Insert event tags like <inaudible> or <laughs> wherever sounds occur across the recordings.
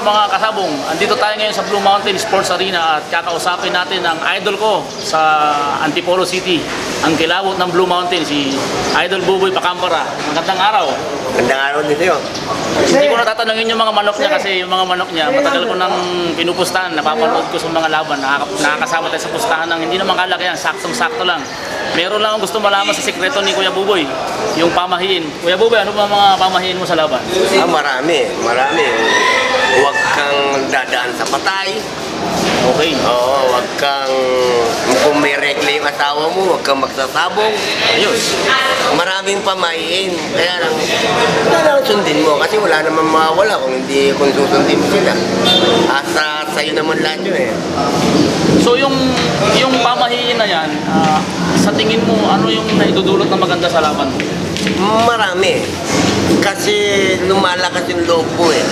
araw mga kasabong. Andito tayo ngayon sa Blue Mountain Sports Arena at kakausapin natin ang idol ko sa Antipolo City. Ang kilabot ng Blue Mountain, si Idol Buboy Pakampara. Magandang araw. Gandang araw din sa'yo. Hindi ko natatanungin yung mga manok niya kasi yung mga manok niya, matagal ko nang pinupustahan, napapanood ko sa mga laban, nakaka- nakakasama tayo sa pustahan ng hindi naman kalaki yan, saktong-sakto lang. Meron lang akong gusto malaman sa sikreto ni Kuya Buboy, yung pamahiin. Kuya Buboy, ano ba mga pamahiin mo sa laban? Ah, marami, marami. Huwag kang dadaan sa patay. Okay. Oo, huwag kang, kung may rekla yung asawa mo, huwag kang magsasabong. Ayos. Maraming pamahiin. Kaya lang, kailangan sundin mo kasi wala namang mawala kung hindi, kung susundin mo sila. Asa sa'yo naman lahat yun eh. So yung yung pamahiin na yan, ah, sa tingin mo, ano yung naidudulot na maganda sa laban mo? Marami. Kasi lumalakas yung loob mo eh.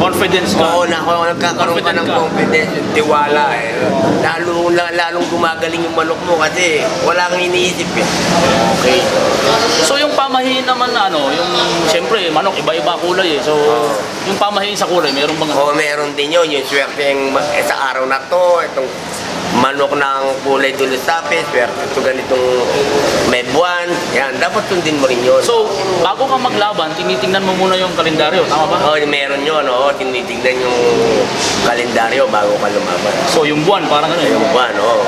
Confidence ka. Oo, na ako nagkakaroon ka ng ka. confidence, yung tiwala eh. Lalo, lalong gumagaling yung manok mo kasi wala kang iniisip eh. Okay. So yung pamahiin naman na ano, yung siyempre manok iba-iba kulay eh. So yung pamahiin sa kulay, meron bang ano? Oo, meron din yun, yung swerte yung eh, sa araw na to, itong manok ng kulay dulisape, swerte ito ganitong may buwan, yan, dapat sundin mo rin yun. So bago ka maglaban, tinitingnan mo muna yung kalendaryo, tama ba? Oo, meron yun, oo, tinitignan yung kalendaryo bago ka lumaban. So yung buwan, parang ano eh. Yung buwan, oo.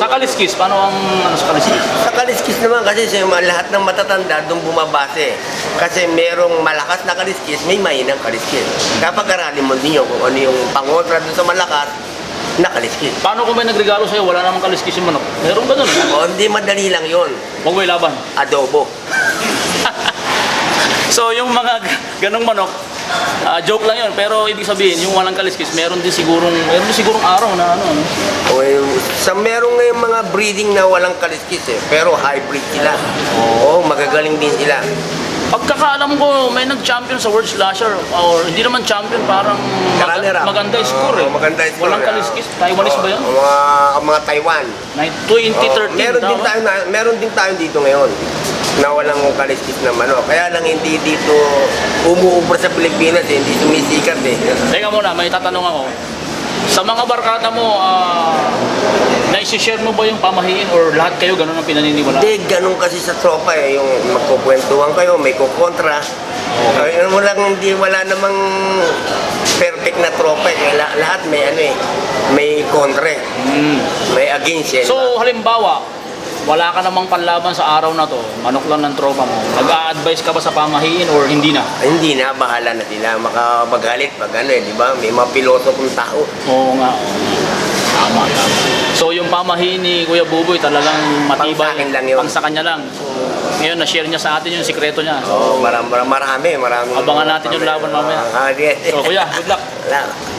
Sa kaliskis, paano ang ano sa kaliskis? Sa kaliskis naman kasi sa mga lahat ng matatanda doon bumabase. Kasi merong malakas na kaliskis, may mahinang kaliskis. Kapag aralin mo ninyo kung ano yung pangontra doon sa malakas na kaliskis. Paano kung may nagregalo sa'yo, wala namang kaliskis yung manok? Meron ba doon? O hindi madali lang yon Huwag mo ilaban. adobo. <laughs> So yung mga ganong manok, ah, joke lang yun. Pero ibig sabihin, yung walang kaliskis, meron din sigurong, meron din sigurong araw na ano, ano. O, yung- sa merong ngayong mga breeding na walang kaliskis eh, pero hybrid sila. Oo, magagaling din sila. Pagkakaalam ko, may nag-champion sa World Slasher or hindi naman champion, parang mag- Runner-up. maganda yung score eh. Oo, maganda yung score. Walang kaliskis. Taiwanese ba yun? Oo, mga, mga Taiwan. Night Oo, 2013, meron din tama? tayo na, meron din tayo dito ngayon na walang kaliskis na manok. Kaya lang hindi dito umuubra sa Pilipinas eh, hindi sumisikat eh. Teka muna, may tatanong ako. Sa mga barkada mo, ah, naisishare mo ba yung pamahiin or lahat kayo ganun ang pinaniniwala? Hindi, ganun kasi sa tropa eh, yung magkukwentuhan kayo, may kukontra. Ay, ano lang, hindi, wala namang perfect na tropa eh. Kaya lahat may ano eh, may kontra eh, Mm. may against eh. So, halimbawa, wala ka namang panlaban sa araw na to, manok lang ng tropa mo, nag-a-advise ka ba sa pamahiin or hindi na? Ay, hindi na, bahala na sila makapagalit pag ano eh, di ba? May mga piloto kong tao. Oo nga, oo. Tama, tama. So yung pamahiin ni Kuya Buboy talagang matibay. Pang sa akin lang yun. Pang sa kanya lang. So, ngayon na-share niya sa atin yung sikreto niya. Oo, oh, marami, marami. Abangan natin yung laban mamaya. Ah, yes. So Kuya, good luck. Wala.